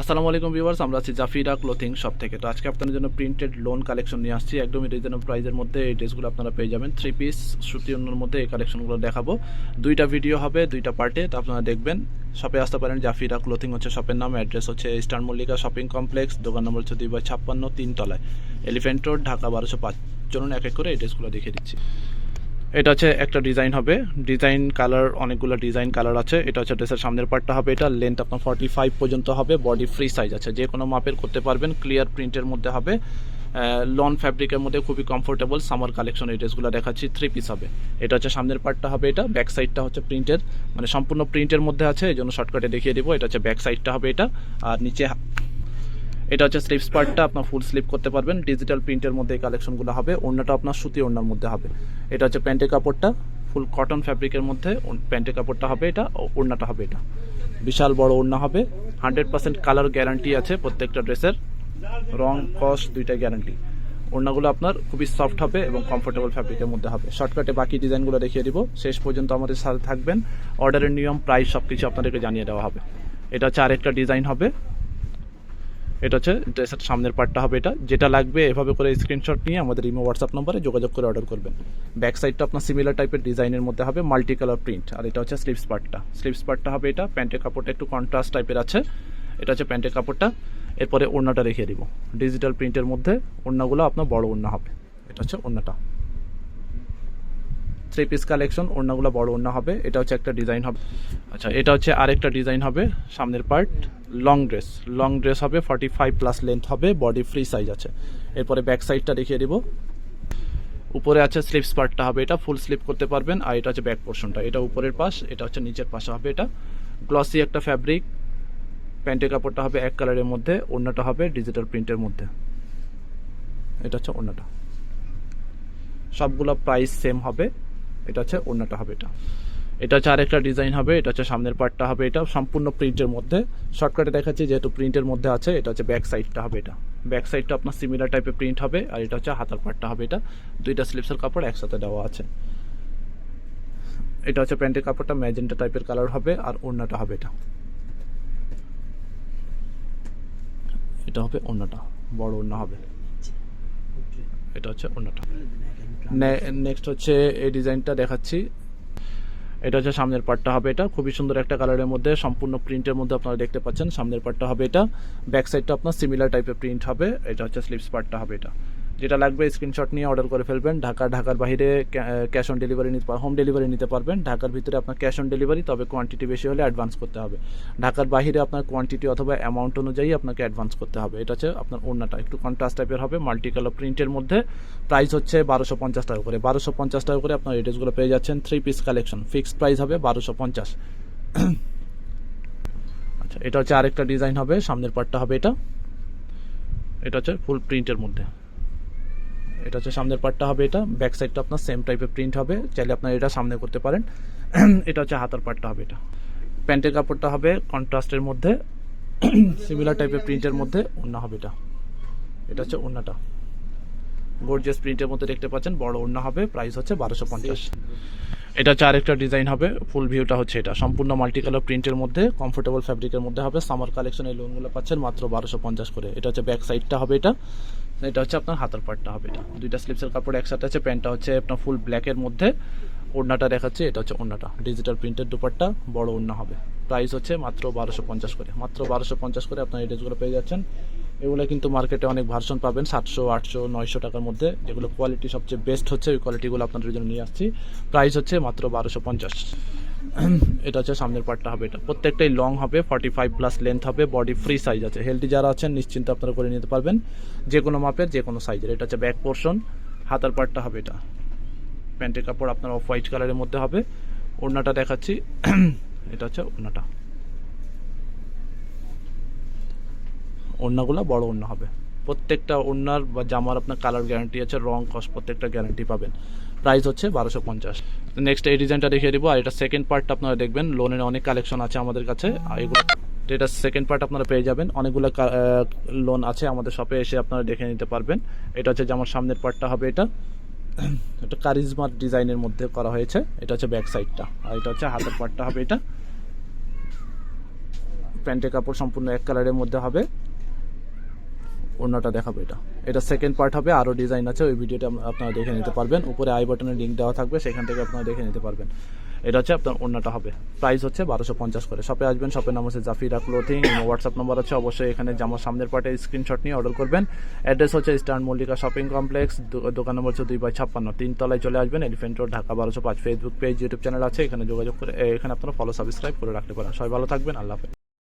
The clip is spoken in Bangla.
আসসালামু আলাইকুম ভিউয়ার্স, আমরা আছি জাফিরা ক্লোথিং শপ থেকে। তো আজকে আপনাদের জন্য প্রিন্টেড লোন কালেকশন নিয়ে আসছি। একদমই রিজনেবল প্রাইসের মধ্যে এই ড্রেসগুলো আপনারা পেয়ে যাবেন। থ্রি পিস সুতি অন্যর মধ্যে এই কালেকশনগুলো দেখাবো। দুইটা ভিডিও হবে, দুইটা পার্টে তো আপনারা দেখবেন। শপে আসতে পারেন, জাফিরা ক্লোথিং হচ্ছে শপের নাম অ্যাড্রেস হচ্ছে ইস্টার্ন মল্লিকা শপিং কমপ্লেক্স দোকান নম্বর হচ্ছে দুই বাই ছাপ্পান্ন, তিনতলায়। এলিফেন্ট রোড ঢাকা বারোশো পাঁচ। চলুন এক এক করে এই ড্রেসগুলো দেখিয়ে দিচ্ছি। এটা হচ্ছে একটা ডিজাইন হবে। ডিজাইন কালার অনেকগুলো ডিজাইন কালার আছে। এটা হচ্ছে ড্রেসের সামনের পার্টটা হবে। এটা লেন্থ আপনার ফর্টি ফাইভ পর্যন্ত হবে। বডি ফ্রি সাইজ আছে। যে কোনো মাপের করতে পারবেন। ক্লিয়ার প্রিন্টের মধ্যে হবে। লন ফ্যাব্রিকের মধ্যে খুবই কমফোর্টেবল সামার কালেকশন এই ড্রেসগুলো দেখাচ্ছি। থ্রি পিস হবে। এটা হচ্ছে সামনের পার্টটা হবে এটা। ব্যাক সাইডটা হচ্ছে প্রিন্টের মানে সম্পূর্ণ প্রিন্টের মধ্যে আছে। এই জন্য শর্টকাটে দেখিয়ে দেবো। এটা হচ্ছে ব্যাক সাইডটা হবে এটা। আর নিচে এটা হচ্ছে স্লিপস পার্টটা আপনার ফুল স্লিপ করতে পারবেন। ডিজিটাল প্রিন্টের মধ্যে এই কালেকশনগুলো হবে। ওড়নাটা আপনার সুতি ওড়নার মধ্যে হবে। এটা হচ্ছে প্যান্টের কাপড়টা। ফুল কটন ফ্যাব্রিকের মধ্যে প্যান্টের কাপড়টা হবে এটা ওড়নাটা হবে এটা। বিশাল বড় ওড়না হবে। হান্ড্রেড পার্সেন্ট কালার গ্যারান্টি আছে প্রত্যেকটা ড্রেসের। রং কস্ট দুইটা গ্যারান্টি ওড়নাগুলো আপনার খুবই সফট হবে এবং কমফোর্টেবল ফ্যাব্রিকের মধ্যে হবে। শর্টকাটে বাকি ডিজাইনগুলো দেখিয়ে দিব। শেষ পর্যন্ত আমাদের সাথে থাকবেন। অর্ডারের নিয়ম প্রাইস সব কিছু আপনাদেরকে জানিয়ে দেওয়া হবে। এটা হচ্ছে আরেকটা ডিজাইন হবে। এটা হচ্ছে ড্রেসের সামনের পার্টটা হবে এটা। যেটা লাগবে, এভাবে করে স্ক্রিনশট নিয়ে আমাদের ইমো হোয়াটসঅ্যাপ নম্বরে যোগাযোগ করে অর্ডার করবেন। ব্যাক সাইডটা আপনার সিমিলার টাইপের ডিজাইনের মধ্যে হবে মাল্টি কালার প্রিন্ট আর এটা হচ্ছে স্লিপস পার্টটা স্লিপস পার্টটা হবে এটা, প্যান্টের কাপড়টা একটু কন্ট্রাস্ট টাইপের আছে। এটা হচ্ছে প্যান্টের কাপড়টা। এরপরে ওড়নাটা রেখে দিব। ডিজিটাল প্রিন্টের মধ্যে ওড়নাগুলো আপনার বড় ওড়না হবে। এটা হচ্ছে ওড়নাটা। থ্রি পিস কালেকশন ওড়নাগুলো বড় ওড়না হবে। এটা হচ্ছে একটা ডিজাইন হবে। আচ্ছা এটা হচ্ছে আরেকটা ডিজাইন হবে, সামনের part long dress long dress হবে ফর্টি ফাইভ প্লাস লেন্থ হবে বডি ফ্রি সাইজ আছে। এরপরে ব্যাক সাইডটা দেখিয়ে দিব। উপরে আছে স্লিপস পার্টটা হবে এটা ফুল স্লিপ করতে পারবেন, আর এটা হচ্ছে ব্যাক পোর্শনটা এটা উপরের পাশ, এটা হচ্ছে নিচের পাশে হবে এটা। গ্লসি একটা ফ্যাব্রিক প্যান্টের কাপড়টা হবে এক কালারের মধ্যে, ওড়নাটা হবে ডিজিটাল প্রিন্টের মধ্যে। এটা হচ্ছে ওড়নাটা। সবগুলো প্রাইস সেম হবে, এটা হচ্ছে ওড়নাটা হবে এটা। এটা হচ্ছে আরেকটা ডিজাইন হবে, এটা হচ্ছে সামনের পার্টটা হবে, এটা সম্পূর্ণ প্রিন্টের মধ্যে। শর্টকাটে দেখাচ্ছি যেহেতু প্রিন্টের মধ্যে আছে, এটা হচ্ছে ব্যাক সাইডটা হবে এটা। ব্যাক সাইডটা আপনার সিমিলার টাইপের প্রিন্ট হবে, আর এটা হচ্ছে হাতার পার্টটা হবে এটা। দুইটা স্লিপসের কাপড় একসাথে দেওয়া আছে। এটা হচ্ছে প্যান্টের কাপড়টা ম্যাজেন্টা টাইপের কালার হবে, আর ওড়নাটা হবে এটা। এটা হবে ওড়নাটা, বড় ওড়না হবে। এটা হচ্ছে ওড়নাটা। নেক্সট হচ্ছে এই ডিজাইনটা দেখাচ্ছি। এটা হচ্ছে সামনের পার্টটা হবে এটা। খুবই সুন্দর একটা কালারের মধ্যে, সম্পূর্ণ প্রিন্টের মধ্যে আপনারা দেখতে পাচ্ছেন। সামনের পার্টটা হবে এটা। ব্যাক সাইডটা আপনার সিমিলার টাইপের প্রিন্ট হবে। এটা হচ্ছে স্লিপস পার্টটা হবে এটা। যেটা লাগবে স্ক্রিনশট নিয়ে অর্ডার করে ফেলবেন। ঢাকা ঢাকার বাইরে ক্যাশ অন ডেলিভারি নিতে হোম ডেলিভারি নিতে পারবেন। ঢাকার ভিতরে আপনার ক্যাশ অন ডেলিভারি তবে কোয়ান্টিটি বেশি হলে অ্যাডভান্স করতে হবে। ঢাকার বাইরে আপনার কোয়ান্টিটি অথবা অ্যামাউন্ট অনুযায়ী আপনাকে অ্যাডভান্স করতে হবে। এটা হচ্ছে আপনার ওড়নাটা। একটু কন্ট্রাস্ট টাইপের হবে মাল্টি কালার প্রিন্টের মধ্যে। প্রাইস হচ্ছে বারোশো পঞ্চাশ টাকা করে। বারোশো পঞ্চাশ টাকা করে আপনার এই ড্রেসগুলো পেয়ে যাচ্ছেন। Three piece collection fixed price হবে বারোশো পঞ্চাশ। আচ্ছা এটা হচ্ছে আরেকটা ডিজাইন হবে। সামনের পার্টটা হবে এটা। এটা হচ্ছে ফুল প্রিন্টের মধ্যে। এটা হচ্ছে সামনের পার্টটা হবে এটা ব্যাক সাইডটা আপনার সেম টাইপের প্রিন্ট হবে, চাইলে আপনার এটা সামনে করতে পারেন। এটা হচ্ছে হাতার পার্টটা হবে এটা। প্যান্টের কাপড়টা হবে কন্ট্রাস্টের মধ্যে সিমিলার টাইপের প্রিন্টের মধ্যে ওড়না হবে এটা। এটা হচ্ছে ওড়নাটা। গর্জিয়াস প্রিন্টের মধ্যে দেখতে পাচ্ছেন, বড় ওড়না হবে প্রাইস হচ্ছে বারোশো পঞ্চাশ। এটা হচ্ছে আরেকটা ডিজাইন হবে ফুল ভিউটা হচ্ছে এটা। সম্পূর্ণ মাল্টি কালার প্রিন্টের মধ্যে কমফোর্টেবল ফ্যাব্রিকের মধ্যে হবে। সামার কালেকশন এই লোনগুলো পাচ্ছেন মাত্র বারোশো পঞ্চাশ করে। এটা হচ্ছে ব্যাক সাইডটা হবে এটা। এটা হচ্ছে আপনার হাতার পার্টটা হবে এটা। দুইটা স্লিপসের কাপড় একসাথে আছে, প্যান্টটা হচ্ছে আপনার ফুল ব্ল্যাকের মধ্যে। ওড়নাটা দেখাচ্ছে, এটা হচ্ছে ওড়নাটা। ডিজিটাল প্রিন্টের দুপাট্টা, বড় ওড়না হবে। প্রাইস হচ্ছে মাত্র বারোশো পঞ্চাশ করে। মাত্র বারোশো পঞ্চাশ করে আপনার এই ড্রেসগুলো পেয়ে যাচ্ছেন। এগুলো কিন্তু মার্কেটে অনেক ভার্সন পাবেন, সাতশো, আটশো, নয়শো টাকার মধ্যে। যেগুলো কোয়ালিটি সবচেয়ে বেস্ট হচ্ছে, ওই কোয়ালিটিগুলো আপনাদের জন্য নিয়ে আসছি। প্রাইস হচ্ছে মাত্র বারোশো পঞ্চাশ। এটা হচ্ছে সামনের পার্টটা হবে এটা। প্রত্যেকটাই লং হবে ফর্টি ফাইভ প্লাস লেন্থ হবে বডি ফ্রি সাইজ আছে। হেলদি যারা আছেন, নিশ্চিন্ত আপনারা করে নিতে পারবেন। যে কোনো মাপের, যে কোনো সাইজের এটা হচ্ছে ব্যাক পোর্শন হাতার পার্টটা হবে এটা। প্যান্টের কাপড় আপনার অফ হোয়াইট কালারের মধ্যে হবে। ওড়নাটা দেখাচ্ছি। এটা হচ্ছে ওড়নাটা। ওড়নাগুলো বড় ওড়না হবে। প্রত্যেকটা ওড়নার বা জামার আপনার কালার গ্যারান্টি আছে, রং কস্ট প্রত্যেকটা গ্যারান্টি পাবেন। প্রাইস হচ্ছে বারোশো পঞ্চাশ। নেক্সট এই ডিজাইনটা দেখিয়ে দিব, আর এটা সেকেন্ড পার্টটা আপনারা দেখবেন লোনের অনেক কালেকশন আছে আমাদের কাছে, আর এটা সেকেন্ড পার্ট আপনারা পেয়ে যাবেন। অনেকগুলো লোন আছে আমাদের শপে এসে আপনারা দেখে নিতে পারবেন। এটা হচ্ছে যেমন সামনের পার্টটা হবে এটা। এটা কারিজমার ডিজাইনের মধ্যে করা হয়েছে, এটা হচ্ছে ব্যাক সাইডটা আর এটা হচ্ছে হাতের পার্টটা হবে এটা। প্যান্টের কাপড় সম্পূর্ণ এক কালারের মধ্যে হবে। অন্যটা দেখাবো এটা। এটা সেকেন্ড পার্ট হবে আরও ডিজাইন আছে, ওই ভিডিওটা আপনারা দেখে নিতে পারবেন। উপরে আই বাটনের লিঙ্ক দেওয়া থাকবে, সেখান থেকে আপনারা দেখে নিতে পারবেন। এটা হচ্ছে আপনার অন্যটা হবে। প্রাইস হচ্ছে বারোশো পঞ্চাশ করে। শপে আসবেন শপের নাম হচ্ছে জাফিরা ক্লোথিং হোয়াটসঅ্যাপ নম্বর আছে, অবশ্যই এখানে জামার সামনের পার্টে স্ক্রিনশট নিয়ে অর্ডার করবেন। অ্যাড্রেস হচ্ছে ইস্টার্ন মল্লিকা শপিং কমপ্লেক্স দোকান নম্বর হচ্ছে দুই বাই ছাপ্পান্ন। তিনতলায় চলে আসবেন এলিফেন্ট রোড ঢাকা বারোশো পাঁচ। ফেসবুক পেজ ইউটিউব চ্যানেল আছে, এখানে যোগাযোগ করে এখানে আপনারা ফলো সাবস্ক্রাইব করে রাখতে পারেন। সবাই ভালো থাকবেন, আল্লাহ হাফেজ।